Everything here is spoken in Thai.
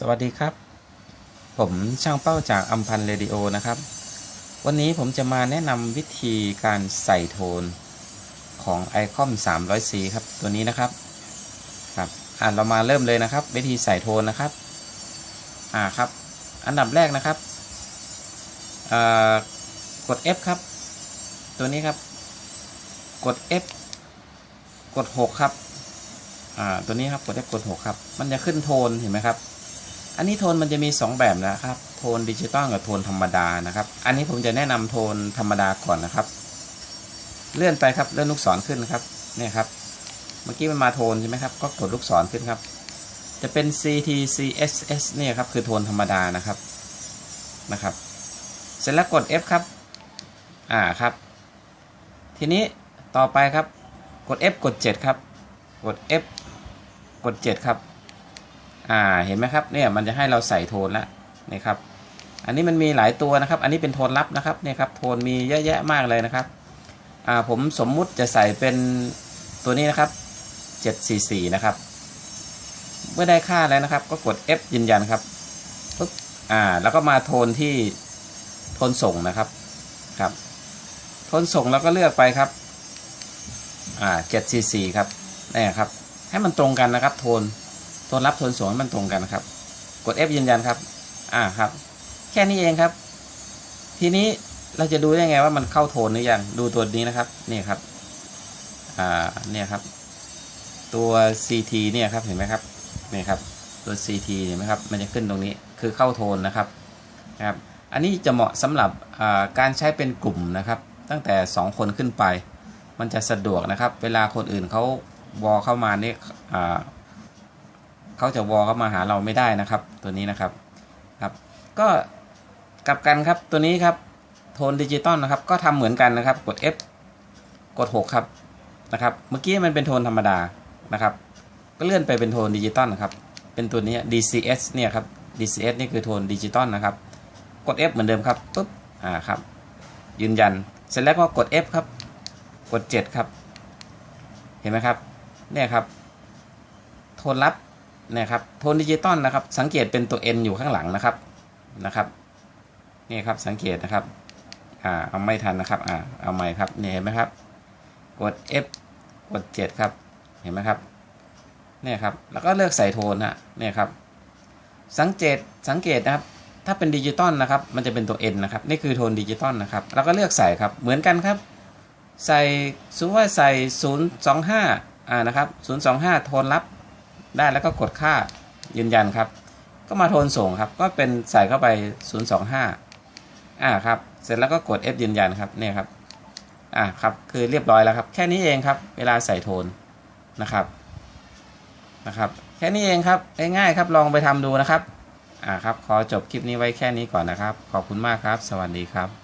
สวัสดีครับ ผมช่างเป้าจากอัมพันเรดิโอนะครับ วันนี้ผมจะมาแนะนำวิธีการใส่โทนของ iCom 300C ครับตัวนี้นะครับครับอ่าเรามาเริ่มเลยนะครับ วิธีใส่โทนนะครับอ่าครับ อันดับแรกนะครับอ่ากด F ครับ ตัวนี้ครับ กด F กด 6 ครับอ่าตัวนี้ครับกด F กด 6 ครับ มันจะขึ้นโทนเห็นไหมครับ อันนี้โทนมันจะมี 2 แบบนะครับ โทนดิจิตอลกับโทนธรรมดานะครับ อันนี้ผมจะแนะนำโทนธรรมดาก่อนนะครับ เลื่อนไปครับเลื่อนลูกศรขึ้นนะครับเนี่ยครับ เมื่อกี้มันมาโทนใช่ไหมครับ ก็กดลูกศรขึ้นครับ จะเป็น CT CSS เนี่ยครับคือโทนธรรมดานะครับนะครับ เสร็จแล้วกด F ครับ อ่าครับ ทีนี้ต่อไปครับ กด F กด 7 ครับ กด F กด 7 ครับ อ่าเห็นไหมครับเนี่ยมันจะให้เราใส่โทนแล้วนี่ครับ อันนี้มันมีหลายตัวนะครับ อันนี้เป็นโทนลับนะครับเนี่ยครับโทนมีเยอะแยะมากเลยนะครับอ่าผมสมมุติจะใส่เป็นตัวนี้นะครับ 744 นะครับ เมื่อได้ค่าแล้วนะครับ ก็กด F ยืนยันครับปึ๊บอ่า แล้วก็มาโทนที่โทนส่งนะครับครับโทนส่งแล้วก็เลือกไปครับอ่า744 ครับนี่ครับ ให้มันตรงกันนะครับโทน โทนรับโทนส่งให้มันตรงกันนะครับ กด F ยืนยันครับ อ่าครับ แค่นี้เองครับ ทีนี้เราจะดูได้ไงว่ามันเข้าโทนหรือยัง ดูตัวนี้นะครับ นี่ครับ อ่า เนี่ยครับ ตัว CT เนี่ยครับ เห็นไหมครับ นี่ครับ ตัว CT เห็นไหมครับ มันจะขึ้นตรงนี้ คือเข้าโทนนะครับ นะครับ อันนี้จะเหมาะสำหรับการใช้เป็นกลุ่มนะครับ ตั้งแต่ 2 คนขึ้นไป มันจะสะดวกนะครับ เวลาคนอื่นเขาวอเข้ามานี่อ่า เขาจะวอเข้ามาหาเราไม่ได้นะครับ ตัวนี้นะครับครับ ก็กลับกันครับตัวนี้ครับโทนดิจิตอลนะครับ ก็ทำเหมือนกันนะครับ กด F กด 6 ครับนะครับ เมื่อกี้มันเป็นโทนธรรมดานะครับ ก็เลื่อนไปเป็นโทนดิจิตอลนะครับ เป็นตัวนี้ DCS เนี่ยครับ DCS นี่คือโทนดิจิตอลนะครับ กด F เหมือนเดิมครับปุ๊บอ่าครับ ยืนยัน เสร็จแล้วก็กด F ครับ กด 7 ครับ เห็นไหมครับ เนี่ยครับ โทนลับ นะครับโทนดิจิตอลนะครับ สังเกตเป็นตัว N อยู่ข้างหลังนะครับนะครับนี่ครับสังเกตนะครับอ่าเอาไม่ทันนะครับอ่าเอาใหม่ครับเนี่ยเห็นไหมครับ กด F กด 7 ครับเห็นไหมครับเนี่ยครับแล้วก็เลือกใส่โทนฮะเนี่ยครับสังเกตสังเกตนะครับ ถ้าเป็นดิจิตอลนะครับ มันจะเป็นตัว N นะครับ นี่คือโทนดิจิตอลนะครับ แล้วก็เลือกใส่ครับเหมือนกันครับ ใส่สมมติว่าใส่ 025อ่านะครับ025 โทนลับ ได้แล้วก็กดค่ายืนยันครับ ก็มาโทนส่งครับ ก็เป็นใส่เข้าไป 025อ่าครับ เสร็จแล้วก็กด F ยืนยันครับเนี่ยครับอ่าครับคือเรียบร้อยแล้วครับ แค่นี้เองครับ เวลาใส่โทนนะครับนะครับ แค่นี้เองครับง่ายๆครับลองไปทำดูนะครับอ่าครับ ขอจบคลิปนี้ไว้แค่นี้ก่อนนะครับ ขอบคุณมากครับ สวัสดีครับ